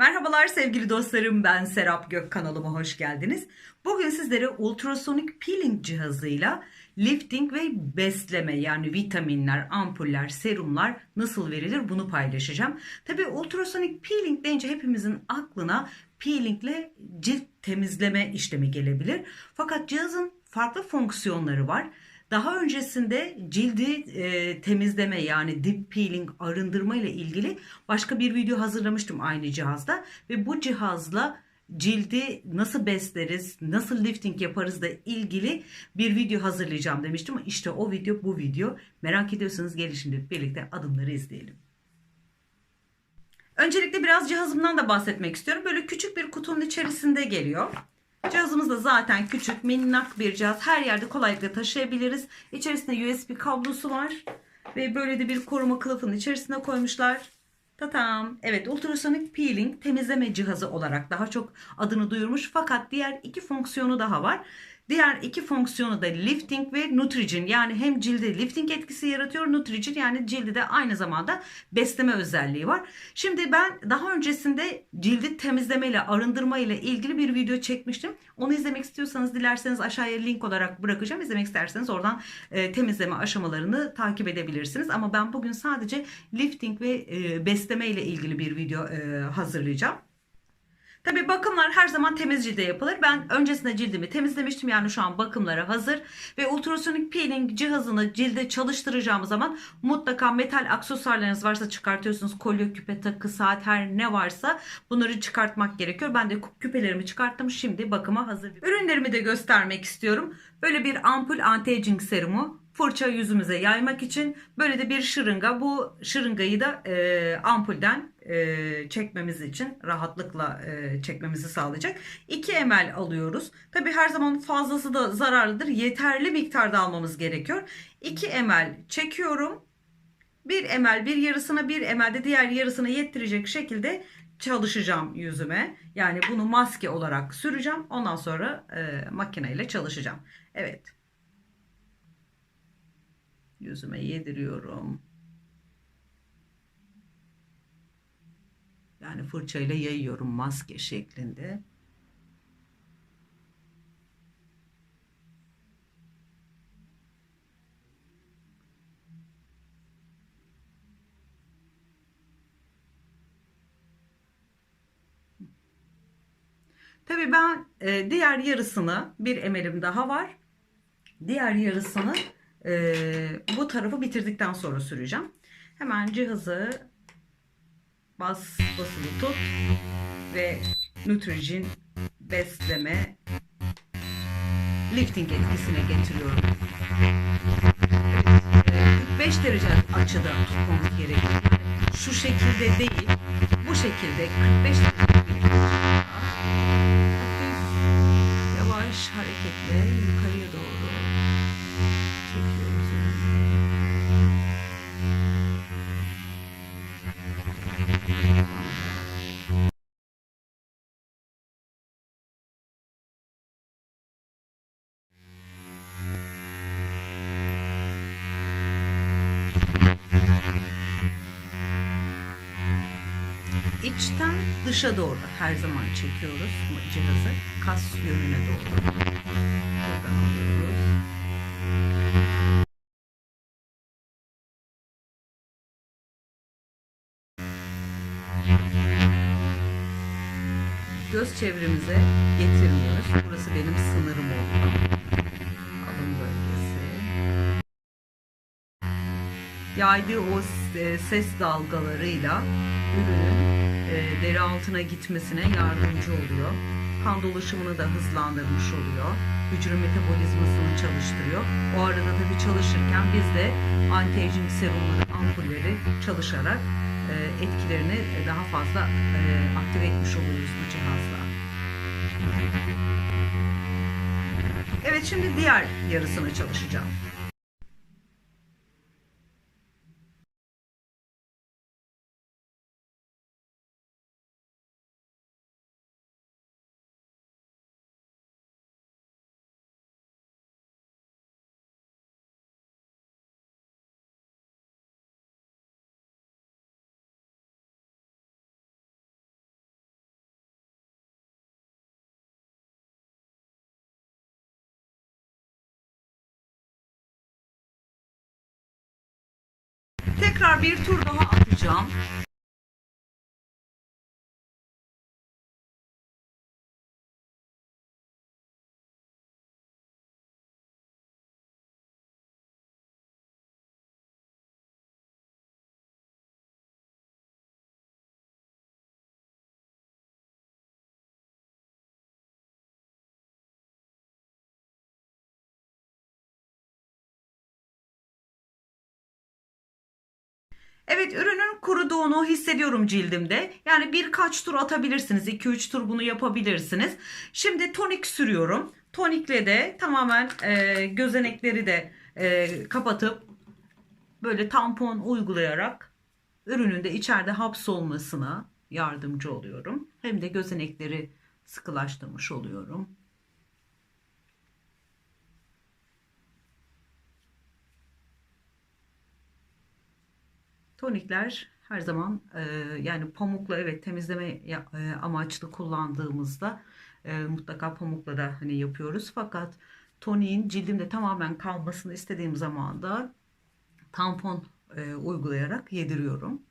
Merhabalar sevgili dostlarım ben Serap Gök kanalıma hoş geldiniz. Bugün sizlere ultrasonik peeling cihazıyla lifting ve besleme yani vitaminler, ampuller, serumlar nasıl verilir bunu paylaşacağım. Tabi ultrasonik peeling deyince hepimizin aklına peelingle cilt temizleme işlemi gelebilir. Fakat cihazın farklı fonksiyonları var. Daha öncesinde cildi e, temizleme yani deep peeling arındırma ile ilgili başka bir video hazırlamıştım aynı cihazda ve bu cihazla cildi nasıl besleriz, nasıl lifting yaparız da ilgili bir video hazırlayacağım demiştim. İşte o video bu video. Merak ediyorsanız gelin şimdi birlikte adımları izleyelim. Öncelikle biraz cihazımdan da bahsetmek istiyorum. Böyle küçük bir kutunun içerisinde geliyor. Cihazımız da zaten küçük, minnak bir cihaz. Her yerde kolaylıkla taşıyabiliriz. İçerisinde USB kablosu var. Ve böyle de bir koruma kılıfının içerisine koymuşlar. Tatam. Evet ultrasonik peeling temizleme cihazı olarak daha çok adını duyurmuş. Fakat diğer iki fonksiyonu daha var. Diğer iki fonksiyonu da lifting ve nutrigen yani hem cilde lifting etkisi yaratıyor nutrigen yani cildi de aynı zamanda besleme özelliği var. Şimdi ben daha öncesinde cildi temizleme ile arındırma ile ilgili bir video çekmiştim. Onu izlemek istiyorsanız dilerseniz aşağıya link olarak bırakacağım. İzlemek isterseniz oradan e, temizleme aşamalarını takip edebilirsiniz. Ama ben bugün sadece lifting ve e, besleme ile ilgili bir video e, hazırlayacağım. Tabii bakımlar her zaman temiz cilde yapılır. Ben öncesinde cildimi temizlemiştim. Yani şu an bakımlara hazır. Ve ultrasonik peeling cihazını cilde çalıştıracağımız zaman mutlaka metal aksesuarlarınız varsa çıkartıyorsunuz. Kolye, küpe, takı, saat her ne varsa bunları çıkartmak gerekiyor. Ben de küpelerimi çıkarttım. Şimdi bakıma hazır. Ürünlerimi de göstermek istiyorum. Böyle bir ampul anti-aging serumu fırça yüzümüze yaymak için böyle de bir şırınga. Bu şırıngayı da e, ampulden e, çekmemiz için rahatlıkla e, çekmemizi sağlayacak. 2 ml alıyoruz. Tabi her zaman fazlası da zararlıdır. Yeterli miktarda almamız gerekiyor. 2 ml çekiyorum. 1 ml bir yarısına 1 ml de diğer yarısına yettirecek şekilde çalışacağım yüzüme. Yani bunu maske olarak süreceğim. Ondan sonra e, makineyle çalışacağım. Evet. Yüzüme yediriyorum. Yani fırçayla yayıyorum maske şeklinde. Tabii ben e, diğer yarısını bir emelim daha var. Diğer yarısını e, bu tarafı bitirdikten sonra süreceğim. Hemen cihazı bas basılı tut ve Nutrigen besleme lifting etkisine getiriyorum. Evet, 45 derece açıda tutmamız gerekiyor. Şu şekilde değil, bu şekilde 45 derece İçten dışa doğru her zaman çekiyoruz cihazı. Kas yönüne doğru. Alıyoruz. Göz çevremize getirmiyoruz. Burası benim sınırım oldu. Alın bölgesi. Yaydığı o ses dalgalarıyla ürünün e, deri altına gitmesine yardımcı oluyor. Kan dolaşımını da hızlandırmış oluyor. Hücre metabolizmasını çalıştırıyor. O arada tabii çalışırken biz de anti-aging serumları, ampulleri çalışarak e, etkilerini daha fazla e, aktive etmiş oluyoruz bu cihazla. Evet şimdi diğer yarısını çalışacağım. Tekrar bir tur daha atacağım. Evet ürünün kuruduğunu hissediyorum cildimde. Yani birkaç tur atabilirsiniz. 2-3 tur bunu yapabilirsiniz. Şimdi tonik sürüyorum. Tonikle de tamamen e, gözenekleri de e, kapatıp böyle tampon uygulayarak ürünün de içeride hapsolmasına yardımcı oluyorum. Hem de gözenekleri sıkılaştırmış oluyorum. Tonikler her zaman e, yani pamukla evet temizleme e, amaçlı kullandığımızda e, mutlaka pamukla da hani yapıyoruz. Fakat toniğin cildimde tamamen kalmasını istediğim zaman da tampon e, uygulayarak yediriyorum.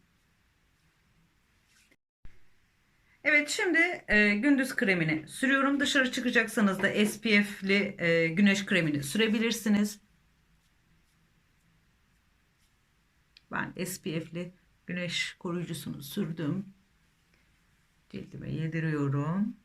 Evet şimdi e, gündüz kremini sürüyorum. Dışarı çıkacaksanız da SPF'li e, güneş kremini sürebilirsiniz. Ben SPF'li güneş koruyucusunu sürdüm. Cildime yediriyorum.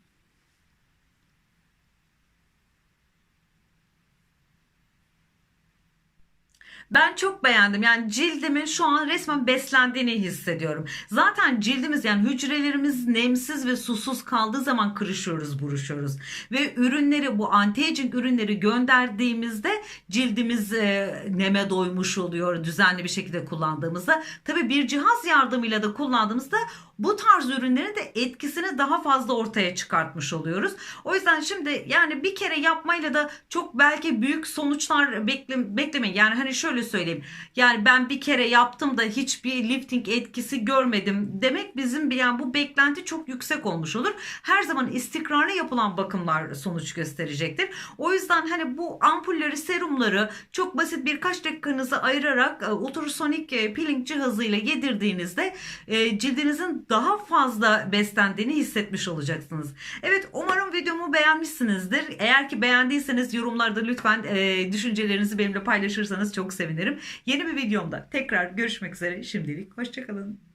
Ben çok beğendim. Yani cildimin şu an resmen beslendiğini hissediyorum. Zaten cildimiz yani hücrelerimiz nemsiz ve susuz kaldığı zaman kırışıyoruz, buruşuyoruz. Ve ürünleri bu anti-aging ürünleri gönderdiğimizde cildimiz e, neme doymuş oluyor düzenli bir şekilde kullandığımızda. Tabii bir cihaz yardımıyla da kullandığımızda bu tarz ürünlerin de etkisini daha fazla ortaya çıkartmış oluyoruz. O yüzden şimdi yani bir kere yapmayla da çok belki büyük sonuçlar bekle, beklemeyin. Yani hani şöyle söyleyeyim. Yani ben bir kere yaptım da hiçbir lifting etkisi görmedim demek bizim bir yani bu beklenti çok yüksek olmuş olur. Her zaman istikrarlı yapılan bakımlar sonuç gösterecektir. O yüzden hani bu ampulleri, serumları çok basit birkaç dakikanızı ayırarak e, ultrasonik e, peeling cihazıyla yedirdiğinizde e, cildinizin daha fazla beslendiğini hissetmiş olacaksınız. Evet umarım videomu beğenmişsinizdir. Eğer ki beğendiyseniz yorumlarda lütfen e, düşüncelerinizi benimle paylaşırsanız çok sevinirim. Yeni bir videomda tekrar görüşmek üzere. Şimdilik hoşçakalın.